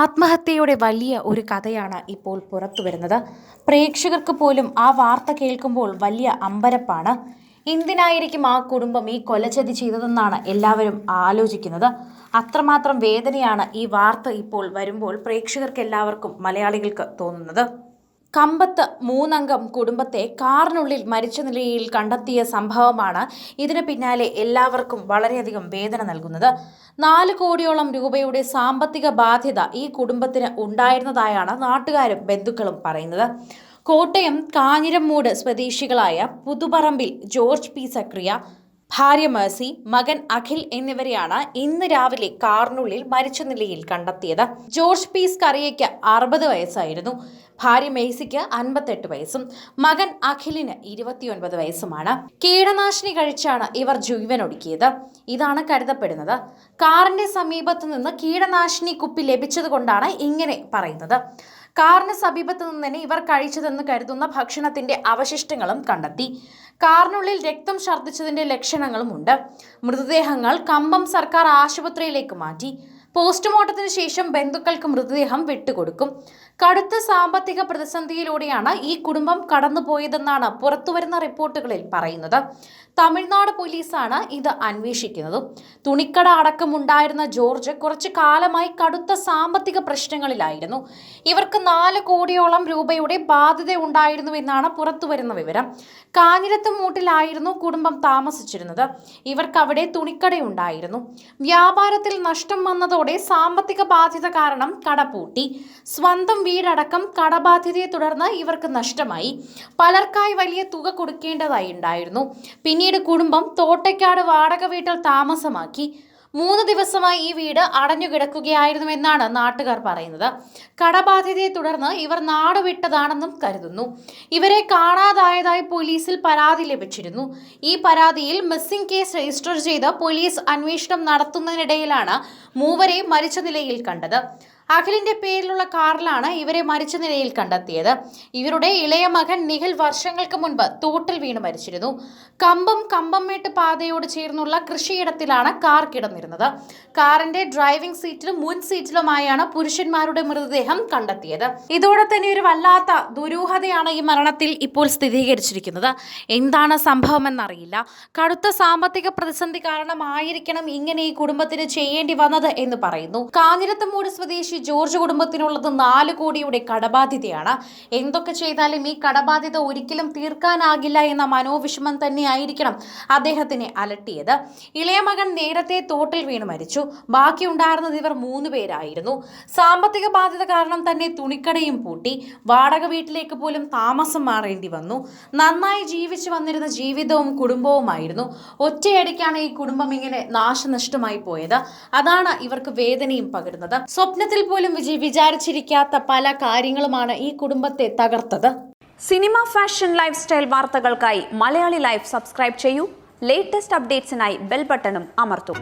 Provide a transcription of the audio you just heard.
ആത്മഹത്യയുടെ വലിയ ഒരു കഥയാണ് ഇപ്പോൾ പുറത്തു വരുന്നത്. പ്രേക്ഷകർക്ക് പോലും ആ വാർത്ത കേൾക്കുമ്പോൾ വലിയ അമ്പരപ്പാണ്. എന്തിനായിരിക്കും ആ കുടുംബം ഈ കൊലചതി ചെയ്തതെന്നാണ് എല്ലാവരും ആലോചിക്കുന്നത്. അത്രമാത്രം വേദനയാണ് ഈ വാർത്ത ഇപ്പോൾ വരുമ്പോൾ പ്രേക്ഷകർക്ക് എല്ലാവർക്കും മലയാളികൾക്ക് തോന്നുന്നത്. കമ്പത്ത് മൂന്നംഗം കുടുംബത്തെ കാറിനുള്ളിൽ മരിച്ച നിലയിൽ കണ്ടെത്തിയ സംഭവമാണ് ഇതിന് പിന്നാലെ എല്ലാവർക്കും വളരെയധികം വേദന നൽകുന്നത്. നാല് കോടിയോളം രൂപയുടെ സാമ്പത്തിക ബാധ്യത ഈ കുടുംബത്തിന് ഉണ്ടായിരുന്നതായാണ് നാട്ടുകാരും ബന്ധുക്കളും പറയുന്നത്. കോട്ടയം കാഞ്ഞിരമൂട് സ്വദേശികളായ പുതുപറമ്പിൽ ജോർജ് പി. സക്രിയ ഭാര്യ മേഴ്സി മകൻ അഖിൽ എന്നിവരെയാണ് ഇന്ന് രാവിലെ കാറിനുള്ളിൽ മരിച്ച നിലയിൽ കണ്ടെത്തിയത്. ജോർജ് പീസ് കറിയയ്ക്ക് അറുപത് വയസ്സായിരുന്നു. ഭാര്യ മേഴ്സിക്ക് അൻപത്തെട്ട് വയസ്സും മകൻ അഖിലിന് ഇരുപത്തിയൊൻപത് വയസ്സുമാണ്. കീടനാശിനി കഴിച്ചാണ് ഇവർ ജീവനൊടുക്കിയത്. ഇതാണ് കരുതപ്പെടുന്നത്. കാറിന്റെ സമീപത്തു നിന്ന് കീടനാശിനി കുപ്പി ലഭിച്ചതുകൊണ്ടാണ് ഇങ്ങനെ പറയുന്നത്. കാറിന് സമീപത്ത് നിന്ന് തന്നെ ഇവർ കഴിച്ചതെന്ന് കരുതുന്ന ഭക്ഷണത്തിന്റെ അവശിഷ്ടങ്ങളും കണ്ടെത്തി. കാറിനുള്ളിൽ രക്തം ഛർദ്ദിച്ചതിന്റെ ലക്ഷണങ്ങളുമുണ്ട്. മൃതദേഹങ്ങൾ കമ്പം സർക്കാർ ആശുപത്രിയിലേക്ക് മാറ്റി. പോസ്റ്റ്മോർട്ടത്തിന് ശേഷം ബന്ധുക്കൾക്ക് മൃതദേഹം വിട്ടുകൊടുക്കും. കടുത്ത സാമ്പത്തിക പ്രതിസന്ധിയിലൂടെയാണ് ഈ കുടുംബം കടന്നുപോയതെന്നാണ് പുറത്തുവരുന്ന റിപ്പോർട്ടുകളിൽ പറയുന്നത്. തമിഴ്നാട് പോലീസാണ് ഇത് അന്വേഷിക്കുന്നത്. തുണിക്കട അടക്കമുണ്ടായിരുന്ന ജോർജ് കുറച്ചു കാലമായി കടുത്ത സാമ്പത്തിക പ്രശ്നങ്ങളിലായിരുന്നു. ഇവർക്ക് നാല് കോടിയോളം രൂപയുടെ ബാധ്യത ഉണ്ടായിരുന്നു എന്നാണ് പുറത്തുവരുന്ന വിവരം. കാഞ്ഞിരത്ത് മൂട്ടിലായിരുന്നു കുടുംബം താമസിച്ചിരുന്നത്. ഇവർക്കവിടെ തുണിക്കടയുണ്ടായിരുന്നു. വ്യാപാരത്തിൽ നഷ്ടം വന്നതോടെ സാമ്പത്തിക ബാധ്യത കാരണം കടപൂട്ടി. സ്വന്തം വീടടക്കം കടബാധ്യതയെ തുടർന്ന് ഇവർക്ക് നഷ്ടമായി. പലർക്കായി വലിയ തുക കൊടുക്കേണ്ടതായി ഉണ്ടായിരുന്നു. പിന്നീട് കുടുംബം തോട്ടയ്ക്കാട് വാടക വീട്ടിൽ താമസമാക്കി. മൂന്ന് ദിവസമായി ഈ വീട് അടഞ്ഞു കിടക്കുകയായിരുന്നുവെന്നാണ് നാട്ടുകാർ പറയുന്നത്. കടബാധ്യതയെ തുടർന്ന് ഇവർ നാട് വിട്ടതാണെന്നും കരുതുന്നു. ഇവരെ കാണാതായതായി പോലീസിൽ പരാതി ലഭിച്ചിരുന്നു. ഈ പരാതിയിൽ മിസ്സിംഗ് കേസ് രജിസ്റ്റർ ചെയ്ത് പോലീസ് അന്വേഷണം നടത്തുന്നതിനിടയിലാണ് മൂവരെ മരിച്ച നിലയിൽ കണ്ടത്. അഖിലിന്റെ പേരിലുള്ള കാറിലാണ് ഇവരെ മരിച്ച നിലയിൽ കണ്ടെത്തിയത്. ഇവരുടെ ഇളയ മകൻ നിഖിൽ വർഷങ്ങൾക്ക് മുൻപ് തോട്ടിൽ വീണ് മരിച്ചിരുന്നു. കമ്പം കമ്പംമേട്ട് പാതയോട് ചേർന്നുള്ള കൃഷിയിടത്തിലാണ് കാർ കിടന്നിരുന്നത്. കാറിന്റെ ഡ്രൈവിംഗ് സീറ്റിലും മുൻ സീറ്റിലുമായാണ് പുരുഷന്മാരുടെ മൃതദേഹം കണ്ടെത്തിയത്. ഇതോടെ തന്നെ ഒരു വല്ലാത്ത ദുരൂഹതയാണ് ഈ മരണത്തിൽ ഇപ്പോൾ സ്ഥിരീകരിച്ചിരിക്കുന്നത്. എന്താണ് സംഭവമെന്നറിയില്ല. കടുത്ത സാമ്പത്തിക പ്രതിസന്ധി കാരണമായിരിക്കണം ഇങ്ങനെ ഈ കുടുംബത്തിന് ചെയ്യേണ്ടി വന്നത് എന്ന് പറയുന്നു. കാഞ്ഞിരത്തമൂട് സ്വദേശി ജോർജ് കുടുംബത്തിനുള്ളത് നാല് കോടിയുടെ കടബാധ്യതയാണ്. എന്തൊക്കെ ചെയ്താലും ഈ കടബാധ്യത ഒരിക്കലും തീർക്കാനാകില്ല എന്ന മനോവിഷമം തന്നെയായിരിക്കണം അദ്ദേഹത്തിനെ അലട്ടിയത്. ഇളയ മകൻ നേരത്തെ തോട്ടിൽ വീണ് മരിച്ചു. ബാക്കിയുണ്ടായിരുന്നത് ഇവർ മൂന്ന് പേരായിരുന്നു. സാമ്പത്തിക ബാധ്യത കാരണം തന്നെ തുണിക്കടയും പൂട്ടി. വാടക വീട്ടിലേക്ക് പോലും താമസം മാറേണ്ടി വന്നു. നന്നായി ജീവിച്ചു വന്നിരുന്ന ജീവിതവും കുടുംബവുമായിരുന്നു. ഒറ്റയടിക്കാണ് ഈ കുടുംബം ഇങ്ങനെ നാശനഷ്ടമായി പോയത്. അതാണ് ഇവർക്ക് വേദനയും പകരുന്നത്. സ്വപ്നത്തിൽ പോലും വിജയ് വിചാരിച്ചിരിക്കാത്ത പല കാര്യങ്ങളുമാണ് ഈ കുടുംബത്തെ തകർത്തത്. സിനിമ ഫാഷൻ ലൈഫ് സ്റ്റൈൽ വാർത്തകൾക്കായി മലയാളി ലൈഫ് സബ്സ്ക്രൈബ് ചെയ്യൂ. ലേറ്റസ്റ്റ് അപ്ഡേറ്റ്സിനായി ബെൽ ബട്ടണും അമർത്തും.